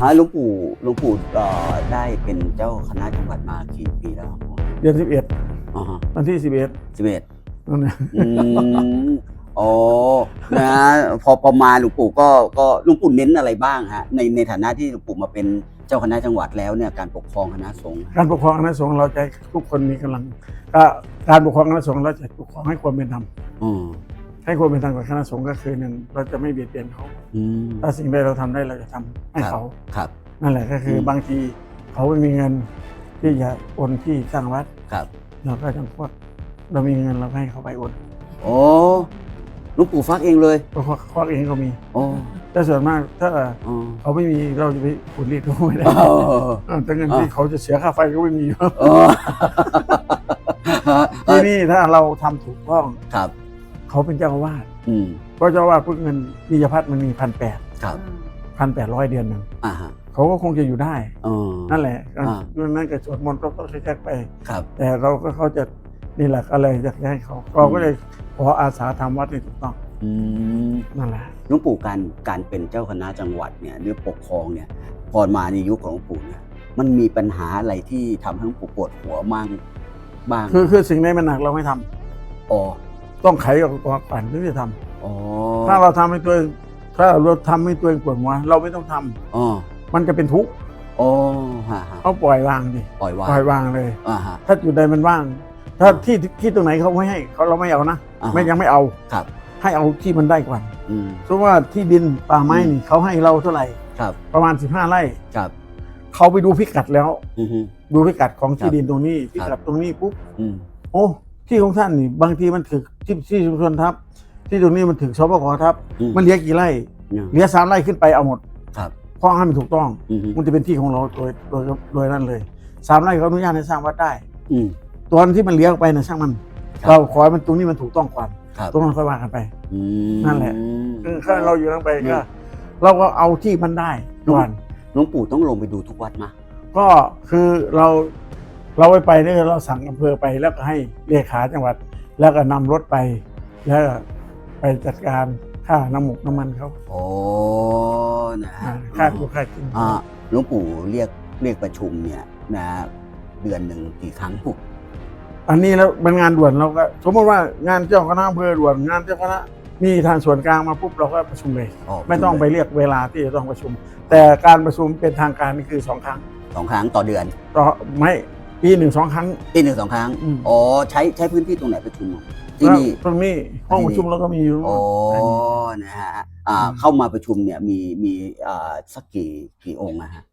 ฮะหลวงปู่หลวงปู่เอ่อได้เป็นเจ้าคณะจังหวัดมากี่ปีแล้วครับผมเดือนสิบเอ็ดอ๋อฮะวันที่สิบเอ็ดสิบเอ็ดนั่นนะอืมอ๋อนะพอประมาณหลวงปู่ก็ก็หลวงปู่เน้นอะไรบ้างฮะในในฐานะที่หลวงปู่มาเป็นเจ้าคณะจังหวัดแล้วเนี่ยการปกครองคณะสงฆ์การปกครองคณะสงฆ์เราจะให้ทุกคนมีกำลังก็การปกครองคณะสงฆ์เราจะปกครองให้ความเป็นธรรม อืม ให้ความเป็นธรรมกับคณะสงฆ์ก็คือหนึ่งเราจะไม่เบียดเบียนเขาอืมถ้าสิ่งใดเราทำได้เราจะทำให้เขา ครับ นั่นแหละก็คืออม บางทีเขาไม่มีเงินที่จะโอนที่สร้างวัด ครับ เราก็ต้องพวกเรามีเงินเราก็ให้เขาไปโอนโอ้หลวงปู่ฟักเองเลยเพราะว่าควักเองก็มีโอ้แต่ส่วนมากถ้าอ๋อเขาไม่มีเราจะไปขุดรีดเขาไม่ได้เออเออแต่เงินที่เขาจะเสียค่าไฟก็ไม่มีเออเอที่อนี่ถ้าเราทำถูกต้อง ครับ เขาเป็นเจ้าอาวาสอืมเพราะเจ้าอาวาสพวกเงินนิยพัฒน์มันมีพันแปดครับพันแปดร้อยเดือนหนึ่งอ่าฮะเขาก็คงจะอยู่ได้เออนั่นแหละอ่าเรื่องนั้นก็สวดมนต์ก็ต้องแค่ไป ครับ แต่เราก็เขาจะนี่แหละก็เลยอยากจะให้เขาเราก็เลยขออาสาทำวัดให้ถูกต้องอืมนั่นแหละ หลวงปู่การการเป็นเจ้าคณะจังหวัดเนี่ยหรือปกครองเนี่ยพอมาในยุคของหลวงปู่เนี่ยมันมีปัญหาอะไรที่ทำให้หลวงปู่ปวดหัวมั่งบ้างคือคือสิ่งใดมันหนักเราไม่ทำอ๋อ ต้องไขออกตัวก่อนถึงจะทำอ๋อถ้าเราทำให้ตัวเองถ้าเราทำให้ตัวเองปวดหัวเราไม่ต้องทำอ๋อมันจะเป็นทุกข์อ๋อฮะฮะเขาปล่อยวางดิปล่อยวางปล่อยวางเลย อ่าฮะ ถ้าจุดใดมันว่าง ถ้าที่ที่ตรงไหนเขาไม่ให้เขาเราไม่เอานะอ่าฮะ ไม่ยังไม่เอาครับ ให้เอาที่มันได้ก่อนอืม เพราะว่าที่ดินป่าไม้นี่เขาให้เราเท่าไหร่ครับ ประมาณ 15ไร่ครับเขาไปดูพิกัดแล้ว อือฮึ ดูพิกัดของครัที่บดินตรงนี้พิครักัดบตรงนี้ปุ๊บอืม โอ้ ที่ของท่านนี่บางทีมันถึงที่ที่ชุมชนทับ ที่ตรงนี้มันถึงสปกทับ อืม มันเหลือกี่ไร่เนี่ยเหลือสามไร่ขึ้นไปเอาหมดครับเพราะให้มันถูกต้อง อือฮึมันจะเป็นที่ของเราโดยโดยโดยนั่นเลยสามไร่เขาอนุญาตให้สร้างวัดได้ อืม ตอนที่มันเลี้ยงไปนะช่างมัน ครับ เราขอให้มันตรงนี้มันถูกต้องก่อนครับตรงนั้นค่อยว่ากันไป อืม นั่นแหละเออถ้าเราอยู่นั่งไปอืก็ม เราก็เอาที่มันได้ก่อนหลวงปู่ต้องลงไปดูทุกวัดมะก็คือเรา เราไปไปเนี่ยเราสั่งอำเภอไปแล้วก็ให้เลขาจังหวัด แล้วก็นำรถไป แล้วก็ไปจัดการค่าน้ำหมกน้ำมันเขาโอ้นะฮะอ่าค่าอยู่ค่ากินอ่าหลวงปู่เรียกเรียกประชุมเนี่ยนะเดือนหนึ่งกี่ครั้งปุ๊บอันนี้แล้วเป็นงานด่วนเราก็สมมติว่างานเจ้าคณะอำเภอด่วนงานเจ้าคณะมีทางส่วนกลางมาปุ๊บเราก็ประชุมเลย ไม่ต้องไปเรียกเวลาที่จะต้องประชุม แต่การประชุมเป็นทางการนี่คือสองครั้งสองครั้งต่อเดือนต่อไม่ ปีหนึ่งสองครั้ง ปีหนึ่งสองครั้ง อืม อ๋อ ใช้ใช้พื้นที่ตรงไหนประชุมอะที่นี่ตรงนี้ห้องประชุมเราก็มีอยู่โอ้อันนี้นะฮะ อ่าอืมเข้ามาประชุมเนี่ยมีมีอ่าสักกี่กี่องค์นะฮะ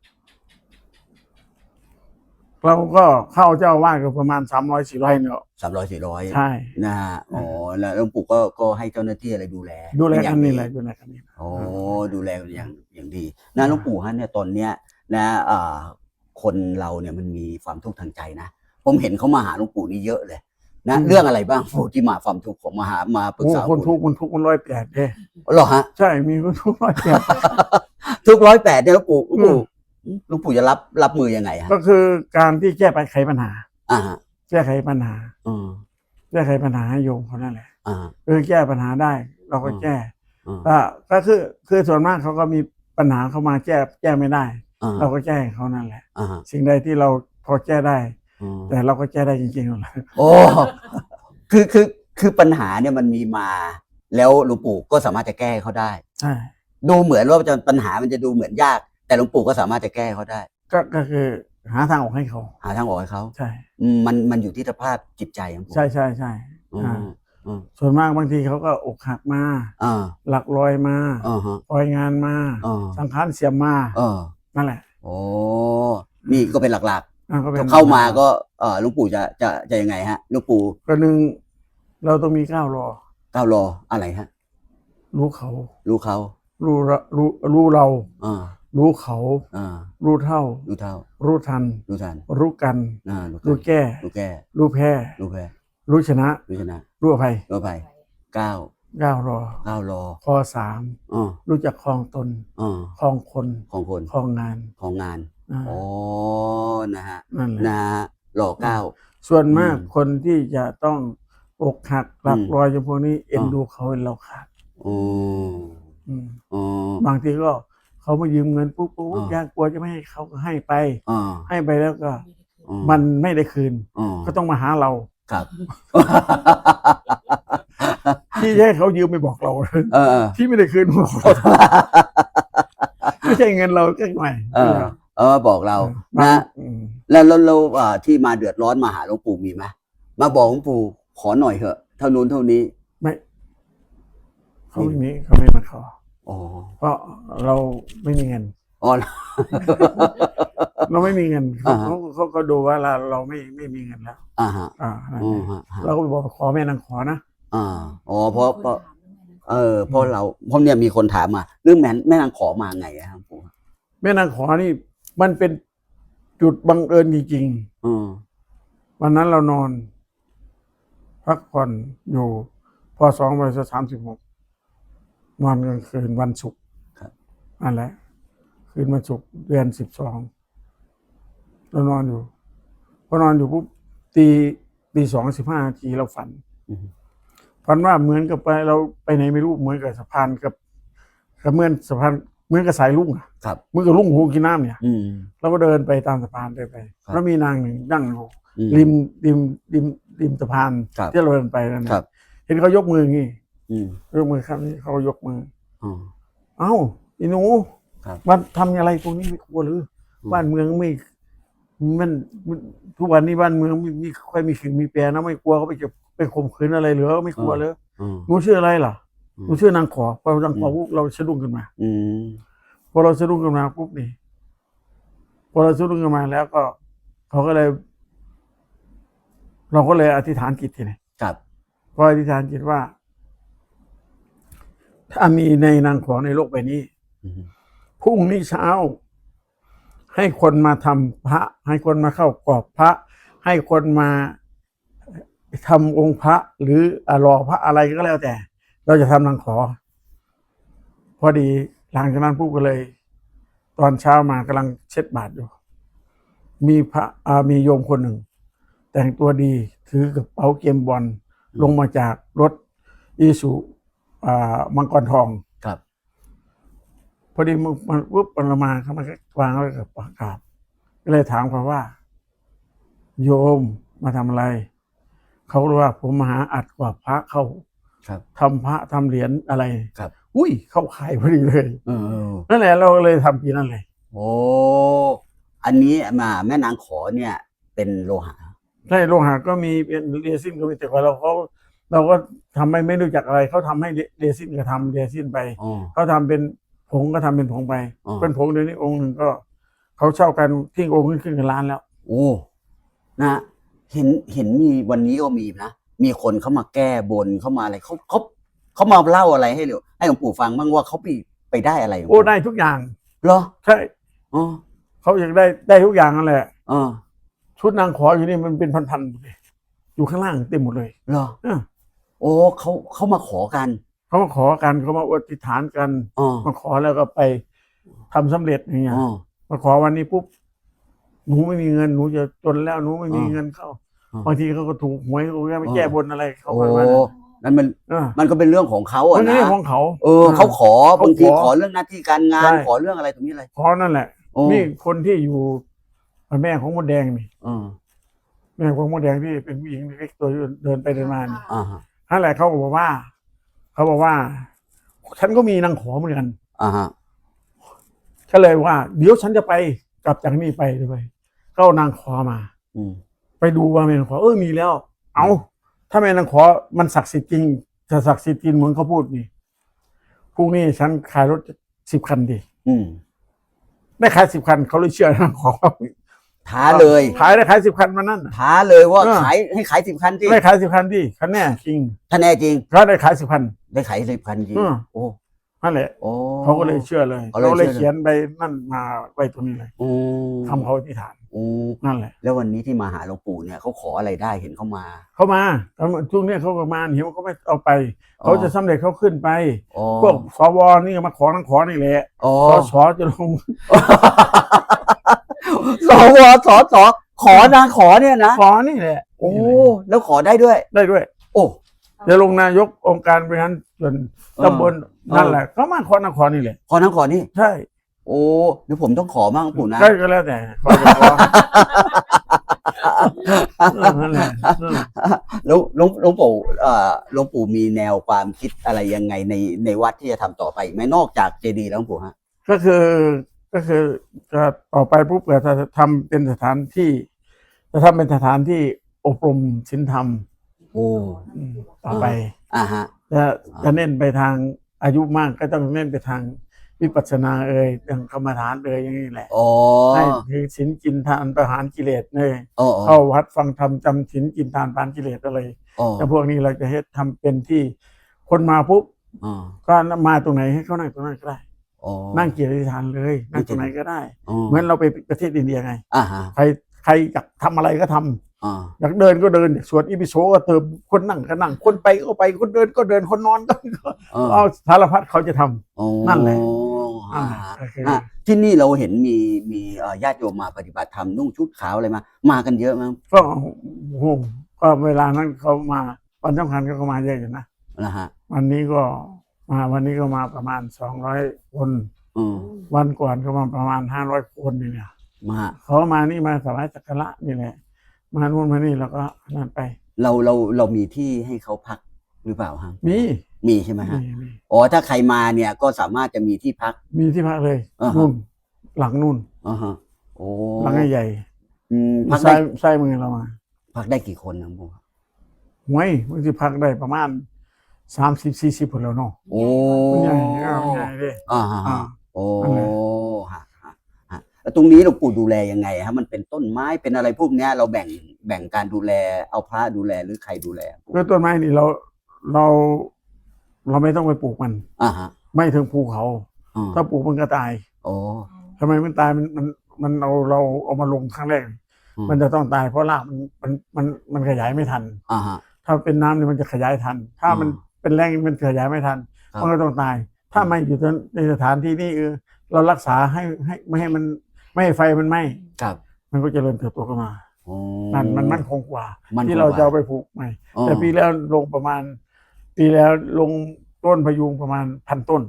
เราก็เข้าเจ้าอาวาดก็ประมาณ3 0 0 4 0 0เนี่ยสามร้อยสี่ร้อยใช่ นะฮะ อ๋อ แล้วหลวงปู่ก็ก็ให้เจ้าหน้าที่อะไรดูแลดูแลเป็กัย่านงนี่แหละดูแลกันนี่ โอ้ดูแลอย่างอย่างดีนะหลวงปู่ฮะเนี่ยตอนเนี้ยนะอ่า คนเราเนี่ยมันมีความทุกข์ทางใจนะ ผมเห็นเขามาหาหลวงปู่นี่เยอะเลย นะเรื่องอะไรบ้างปู่ที่มาความทุกข์ของมาหามาปรึกโอ้ษาคนทุกข์มันทุกข์มันร้อยแปดเด้เหรอฮะ ใช่มีคนทุกข์ร้อยแปด ทุกร้อยแปดเนี่ยหลวงปู่หลวงปู่อืมหลวงปู่จะรับรับมือยังไงฮะก็คือการที่แก้ไขปัญหา อ่าฮะแก้ไขปัญหา อืมแก้ไขปัญหาให้โยมเขานั่นแหละอ่าฮะ คือแก้ปัญหาได้ เราก็อืมแก้อืม ก็ก็คือคือส่วนมากเขาก็มีปัญหาเข้ามาแก้แก้ไม่ได้อ่า เราก็แก้ให้เขานั่นแหละ อ่าฮะสิ่งใดที่เราพอแก้ได้ อืมแต่เราก็แก้ได้จริงๆนั่นแหละโอ้ คือคือคือปัญหาเนี่ยมันมีมา แล้วหลวงปู่ก็สามารถจะแก้เขาได้ ใช่ ดูเหมือนว่าจะปัญหามันจะดูเหมือนยาก แต่หลวงปู่ก็สามารถจะแก้เขาได้ ก็ก็คือหาทางออกให้เขา หาทางออกให้เขาใช่ อืมมันมันอยู่ที่สภาพจิตใจของผมใช่ใช่ใช่อือ่ามอืมส่วนมากบางทีเขาก็อกหักมา อ่าหลักลอยมา อ่าฮะปล่อยงานมา อ่าสังขารเสียมมาเออ นั่นแหละโอ้นี่ก็เป็นหลักอ่าก็ๆเป็นเข้ามาก็เออหลวงปู่จะจะจะยังไงฮะหลวงปู่ก็หนึ่งเราต้องมีก้าวรอ ก้าวรออะไรฮะ รู้เขา รู้เขารู้เรารู้รู้เรา อ่ารู้เขา อ่ารู้เท่า รู้เท่ารู้ทัน รู้ทันรู้กัน อ่ารู้ทัรู้นแก้ รู้แก้รู้แพ้ รู้แพ้รู้ชนะ รู้ชนะรู้อภัยรู้ไปก้าว ก้าวรอก้าวรอข้อสามอ่ารู้จักคลองตนอ่าคลองคนของคนคลองงานของงานอ่าอ๋อนะฮะนั่นแหละนะฮะหล่อเก้าส่วนมากอืมคนที่จะต้องอกหักหลักอืมรอยอย่างพวกนี้เอ็นอ่าดูเขาเห็นเราขาดอ๋ออืมอ๋อบางทีก็เขามายืมเงินปุ๊บปุ๊บอ่ายากกลัวจะไม่ให้เขาก็ให้ไปอ่าให้ไปแล้วก็อืมันไม่ได้คืนอืมก็ต้องมาหาเราครับ ที่จะให้เขายืมไม่บอกเราเออเออที่ไม่ได้คืนบอกเราไม่ใช่เงินเราแค่หน่อยเออ เออบอกเราบางนะอืมแล้วแล้วแล้วอ่าที่มาเดือดร้อนมาหาหลวงปู่มีไหมมาบอกหลวงปู่ขอหน่อยเถอะเท่านู้นเท่านี้ไม่เขาไม่มีเขาไม่มาขออ๋อเพราะเราไม่มีเงินอ๋อเราไม่มีเงินเขาอ่าฮะเขาเขาก็ดูว่าเราเราไม่ไม่มีเงินแล้วอ่าฮะอ่านั่นอืไงมฮะฮะเราก็ไปบอกขอแม่นางขอนะ อ่าอ๋อเพราะเพราะเออเพราะเราเพราะเนี่ยมีคนถามมาเรื่องแม่แม่นางขอมาไงอะครับหลวงปู่แม่นางขอนี่ มันเป็นจุดบังเอิญจริงอืมๆวันนั้นเรานอน พักผ่อนอยู่พอสองวันสามสิบหกนอนกลางคืนวันศุกร์ครับนั่นแหละคืนวันศุกร์เดือนสิบสองเรานอนอยู่พอนอนอยู่ปุ๊บตีตีสองสิบห้านาทีเราฝันอืม ฝันว่าเหมือนกับไปเราไปไหนไม่รู้เหมือนกับสะพานกับกับเหมือนสะพานเหมือนกับสายลุ่งอะครับ เหมือนกับลุ่งหูกินน้ำเนี่ย อืม เราก็เดินไปตามสะพานเดินไป ครับแล้วมีนางหนึ่งนั่งอยู่อืริมริมริมริมสะพานครับที่เราเดินไปนั่นครันะบเห็นเขายกมืออย่างงี้อืมยกมือข้างนี้เขายกมือ อ๋อ เอ้าอีหนูครับมันทำอะไรตรงนี้ไม่กลัวหรืออืมบ้านเมืองไม่มันมันทุกวันนี้บ้านเมืองไม่มีค่อยมีขิงมีแปรนะไม่กลัวเขาไปจะ ไปข่มขืนอะไรเหรือไม่กลัวเลยอืมหนูชื่ออะไรล่ะอืมหนูชื่อนางขอพอนางขออืมปุ๊บเราสะดุ้งขึ้นมา อืมพอเราสะดุ้งขึ้นมาปุ๊บนี่พอเราสะดุ้งขึ้นมาแล้วก็เขาก็เลย เราก็เลยอธิษฐานจิตทีนี้ครับพออธิษฐานจิตว่า ถ้ามีในนางขอในโลกใบนี้อืมพรุ่งนี้เช้า ให้คนมาทำพระ ให้คนมาเข้ากรอบพระ ให้คนมา ทำองค์พระหรืออ่ารอพระอะไรก็แล้วแต่ เราจะทำนางขอ พอดีหลังจากนั้นปุ๊บก็เลย ตอนเช้ามากำลังเช็ดบาตรอยู่ มีพระอ่ามีโยมคนหนึ่ง แต่งตัวดีถือกระเป๋าเกมบอลลงมาจากรถอีสุอ่ามังกรทองครับ พอดีมันมันปุ๊บมันมาเขามาวางไว้กับปากกาบก็เลยถามเขาว่า โยมมาทำอะไร เขารู้ว่าผมมาหาอัดกว่าพระเข้าครับทำพระทำเหรียญอะไรครับ อุ้ยเข้าขายพอดีเลยเออนั่นแหละเราก็เลยทำปีนั้นเลยโอ้อันนี้มาแม่นางขอเนี่ย เป็นโลหะใช่โลหะก็มีเป็นเรซินก็มีแต่ว่าเราเขาเราก็ทำไม่ไม่รู้จักอะไรเขาทำให้เรซินก็ทำเรซินไปอ๋อเขาทำเป็นผงก็ทำเป็นผงไปอ๋อเป็นผงเดี๋ยวนี้องค์หนึ่งก็เขาเช่ากันทิ้งองค์ขึ้นขึ้นกันล้านแล้ว โอ้นะ เห็นเห็นมีวันนี้ก็มีนะ มีคนเขามาแก้บนเขามาอะไรเขาเขาเขามาเล่าอะไรให้หลวงให้หลวงปู่ฟังบ้างว่าเขาไปไปได้อะไรหลวงโอ้ปู่ได้ทุกอย่างเหรอใช่อ๋อเขาอยากได้ได้ทุกอย่างนั่นแหละอ๋อชุดนางขออยู่นี่มันเป็นพันๆหมดเลยอยู่ข้างล่างเต็มหมดเลยเหรอเออโอ้เขาเขามาขอกันเขามาขอกันเขามาอธิษฐานกันอ๋อมาขอแล้วก็ไปทำสำเร็จอย่างเงี้ยอ๋อมาขอวันนี้ปุ๊บ หนูไม่มีเงินหนูจะจนแล้วหนูไม่มีอ่าเงินเข้าอ่า บางทีเขาก็ถูกหวยเขาก็ไม่แก้บนอะไรเขาโอ้ประมาณนั้นนั่นมันเออมันก็เป็นเรื่องของเขามัอะนไม่นะใช่ของเขา เออเขาขอเขาขอบางทีขอเรื่องหน้าที่การงานใช่ ขอเรื่องอะไรตรงนี้อะไรขอนั่นแหละ โอ้นี่คนที่อยู่แม่ของมดแดงนี่ เออแม่ของมดแดงที่เป็นผู้หญิงเล็กๆตัวเดินไปเดินมานี่อ่าฮะนั่นแหละเขาบอกว่า เขาบอกว่า ฉันก็มีนางขอเหมือนกัน อ่าฮะก็เลยว่า เดี๋ยวฉันจะไป กลับจากนี่ไปด้วยก็เอานางขอมา อืมไปดูว่าแม่นางขอเออมีแล้ว เอาถ้าแม่นางขอมันศักดิ์สิทธิ์จริงจะศักดิ์สิทธิ์จริงเหมือนเขาพูดนี่พรุ่งนี้ฉันขายรถสิบคันดิอืมได้ขายสิบคันเขาเลยเชื่อนางขอท้าเลยขายได้ขายสิบคันมานั่นน่ะ ท้าเลยว่าเออ ขายให้ขายสิบคันที่ได้ขายสิบคันดิคันแน่จริงถ้าแน่จริงก็ได้ขายสิบคัน ได้ขายสิบคันจริงเออโอ้ นั่นแหละโอ้ เขาก็เลยเชื่อเลยเขาเลยเขาเลยเชื่อเลยเขียนไปนั่นมาไว้ตรงนี้เลยโอ้ทำเขาอธิษฐานโอ้นั่นแหละ แล้ววันนี้ที่มาหาหลวงปู่เนี่ยเขาขออะไรได้เห็นเขามาเขามาเขามาช่วงเนี้ยเขาก็มาเห็นว่าเขาไม่เอาไป เขาจะสำเร็จเขาขึ้นไป อ๋อพวกสวนี่ก็มาขอนังขอนี่แหละอ๋อสสจะลง สวสสขอนางขอเนี่ยนะขอนี่แหละโอ้แล้วขอได้ด้วย ได้ด้วย โอ้ จะลงนายกองค์การบริหาร ส่วนตำบลเออนั่นแหละ ก็มาขอนังขอนี่แหละขอนางขอนี่ ใช่โอ้เดี๋ยวผมต้องขอบ้างหลวงปู่นะก็ก็แล้วแต่ขอจะขอเออนั่นแหละเออหลวงหลวงหลวงปู่เอ่อหลวงปู่มีแนวความคิดอะไรยังไงในในวัดที่จะทำต่อไปไหมนอกจากเจดีย์แล้วหลวงปู่ฮะ ก็คือก็คือจะต่อไปปุ๊บก็จะทำเป็นสถานที่ จะทำเป็นสถานที่อบรมศีลธรรมโอ้ อืมต่อไป อ่าฮะ จะจะเน้นไปทางอายุมากก็ต้องเน้นไปทางวิปัสสนาเอ่ยทางกรรมฐานเอ่ยอย่างนี้แหละอ๋อ ให้ถือศีลกินทานประหารกิเลสเลยอ๋อเข้าวัดฟังธรรมจำศีลกินทานประหารกิเลสอะไรอ๋อแต่พวกนี้เราจะให้ทำเป็นที่คนมาปุ๊บอ๋อก็มาตรงไหนให้เขานั่งตรงนั้นก็ได้ อ๋อนั่งเกียรติฐานเลยนั่งตรงไหนก็ได้อ๋อเหมือนเราไปประเทศอินเดียไง อ่าฮะ ใครใครอยากทำอะไรก็ทำ อ่าอยากเดินก็เดินอยากสวดอิปิโสก็เติมคนนั่งก็นั่ง คนไปก็ไปคนเดินก็เดินคนนอนก็อ๋อเอาสารพัดเขาจะทำอ๋อนั่นแหละอ่าอ่าก็คืออะที่นี่เราเห็นมีมีเอ่อญาติโยมมาปฏิบัติธรรมนุ่งชุดขาวอะไรมา มากันเยอะมั้งก็โอ้โหก็เวลานั้นเขามาวันสำคัญก็มาเยอะอยู่นะนะฮะวันนี้ก็มาวันนี้ก็มาประมาณสองร้อยคนอืมวันก่อนก็มาประมาณห้าร้อยคนนี่เนี่ยมาเขามานี่มาสวายสักการะนี่แหละ มานู่นมานี่แล้วก็นั่นไป เราเราเรามีที่ให้เขาพักหรือเปล่าฮะมีมีใช่ไหมฮะมีมีอ๋อถ้าใครมาเนี่ยก็สามารถจะมีที่พัก มีที่พักเลยอ่าฮะ นู่นหลังนู่นอ่าฮะโอ้หลังใหญ่อืมๆพักซ้าได้ยซ้ายมือเรามาพักได้กี่คนนะหลวงปู่ห้วยบางทีพักได้ประมาณสามสิบสี่สิบคนแล้วเนาะโอ้มันใหญ่ก็ใหญ่เลย อ่าฮะอ่า โอ้ นั่นแหละฮะฮะฮะ แล้วตรงนี้หลวงปู่ดูแลยังไงฮะมันเป็นต้นไม้เป็นอะไรพวกเนี้ย เราแบ่งแบ่งการดูแล เอาพระดูแลหรือใครดูแลด้วยต้นไม้นี่เราเราเราไม่ต้องไปปลูกมันอ่าฮะไม่ถึงภูเขาอ่าถ้าปลูกมันก็ตายโอ้ ทำไมมันตายมันมันมันเอาเราเอามาลงครั้งแรกมันจะต้องตายเพราะรากมันมันมันมันขยายไม่ทัน อ่าฮะ ถ้าเป็นน้ำเนี่ยมันจะขยายทัน ถ้ามันอ่าเป็นแรงมันขยายไม่ทัน ครับมันก็ต้องตาย ถ้าไม่อยู่ในสถานที่นี่เออเรารักษาให้ให้ไม่ให้มัน ไม่ให้ไฟมันไหม้ครับมันก็เจริญเติบโตขึ้นมาโอ้ นั่นมันมั่นคงกว่า มั่นคงที่เรากว่าจะเอาไปปลูกใหม่อ๋อ แต่ปีแล้วลงประมาณ ปีแล้วลงต้นพยุงประมาณพันต้น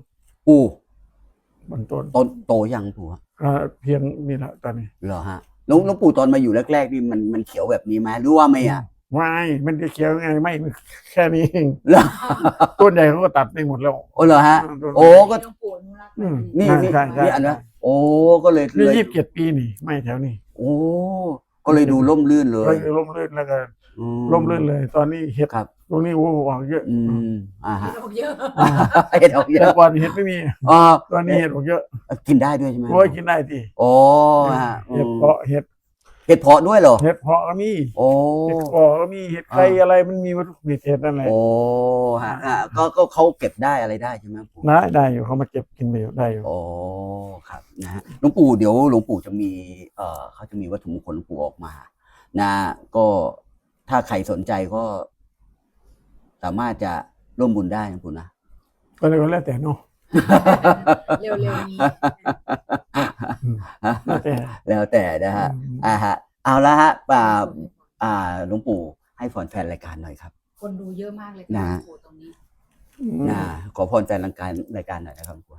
อู้บนต้นต้นโตยังปู่ฮะก็เพียงนี่แหละตอนนี้เหรอฮะหลวงหลวงปู่ตอนมาอยู่แรกๆนี่มันมันเขียวแบบนี้ไหมหรือว่าไม่อะไม่มันจะเขียวยังไงไม่แค่นี้เองเหรอต้นใหญ่เขาก็ตัดไปหมดแล้ว โอ้เหรอฮะโอ้ก็ หลวงปู่อนุรักษ์อืมไว้นี่ใช่นี่ใช่ใช่ นี่อันนะ โอ้ก็เลยนี่เลยยี่สิบเจ็ดปีนี่ ไม่แถวนี้โอ้ก็เลยดูร่มรื่นเลก็ยร่มรื่นแล้วก็อืร่มรื่นเลย ตอนนี้เห็ดครับ ตรงนี้โอ้โหออกเยอะอืมอ่าฮะดอกเยอะเห็ดออกเยแต่อะก่อนเห็ดไม่มี อ๋อตอนนี้เห็ดออกเยอะกินได้ด้วยใช่ไหมโอ้ยกินได้ทีโอ้ฮะเห็ดเพาะเห็ด เห็ดเพาะด้วยเหรอ เห็ดเพาะก็มีโอ้เห็ดเพาะก็มีเห็ดไข่อ่าอะไรมันมีวัตถุดิบเห็ดนั่นแหละโอ้ฮะฮะก็ก็เขาเก็บได้อะไรได้ใช่ไหมปู่ได้ได้อยู่เขามาเก็บกินไปอยู่ได้อยู่ โอ้ครับนะฮะหลวงปู่เดี๋ยวหลวงปู่จะมีเอ่อเขาจะมีวัตถุมงคลหลวงปู่ออกมา นะ ก็ถ้าใครสนใจก็ สามารถจะร่วมบุญได้นะปู่นะ ก็เลยก็แล้วแต่เนาะ เร็วๆนี้อืมแล้วแต่แล้วแต่นะฮะอืมอ่าฮะ เอาละฮะอ่าอ่าหลวงปู่ให้พรแฟนรายการหน่อยครับ คนดูเยอะมากเลยนะค่ะหลวงปู่ตรงนี้ นะขอพรแฟนรายการรายการหน่อยนะครับหลวงปู่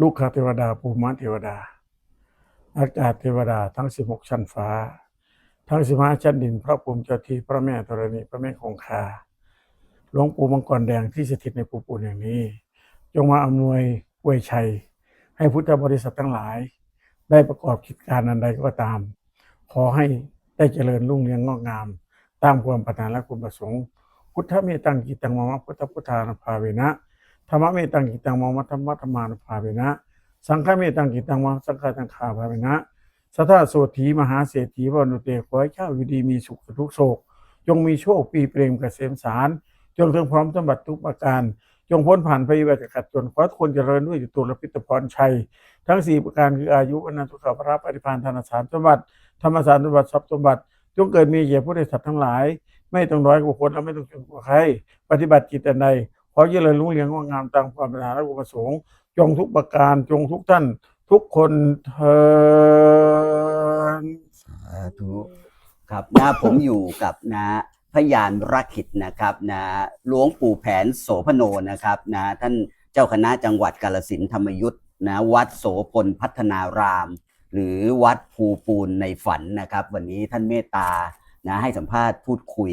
ลูกคาเทวดาภูมิเทวดา อากาศเทวดาทั้งสิบหกชั้นฟ้า ทั้งสิบห้าชั้นดิน พระภูมิเจ้าที่พระแม่ธรณีพระแม่คงคา หลวงปู่มังกรแดงที่สถิตในปูปูนอย่างนี้ จงมาอำนวยอวยชัย ให้พุทธบริษัททั้งหลาย ได้ประกอบกิจการอันใดก็ตาม ขอให้ได้เจริญรุ่งเรืองงอกงาม ตามความปรารถนาและคุณประสงค์ พุทธเมตังกิตังมามะพุทธพุทธานุภาเวนะธรรมเมตังกิตังมามะธรรมะธรรมานุภาเวนะ สังฆเมตังกิตังมามะสังฆตังคาภาเวนะสัทธาโสถีมหาเศรษฐีวานุเตขอให้เจ้าวิดีมีสุขทุกโศก จงมีโชคปีเปรมเกษมสาร จงถึงพร้อมสมบัติทุกประการ จงพ้นผ่านไปวิบัติขัดจนขอให้ทุกคนเจริญด้วยอยู่ตัวและพิตพรชัย ทั้งสี่ประการคืออายุอนันตุขภพระปฏิภาณธนสารสมบัติธรรมสารสมบัติทรัพย์สมบัติ จงเกิดมีแก่ผู้ได้สัตว์ทั้งหลาย ไม่ต้องน้อยกว่าคนและไม่ต้องจนกว่าใคร ปฏิบัติจิตใดขอเจริญรุ่งเรืองงอกงามตามความปรารถนาและอุปสงค์จงทุกประการจงทุกท่านทุกคนเทินสาธุครับนะผมอยู่กับนะ พยานรักขิตนะครับนะหลวงปู่แผนโสพโนนะครับนะท่านเจ้าคณะจังหวัดกาลสินธรรมยุทธ์นะวัดโสพลพัฒนาราม หรือวัดภูปูนในฝันนะครับ วันนี้ท่านเมตตานะให้สัมภาษณ์พูดคุย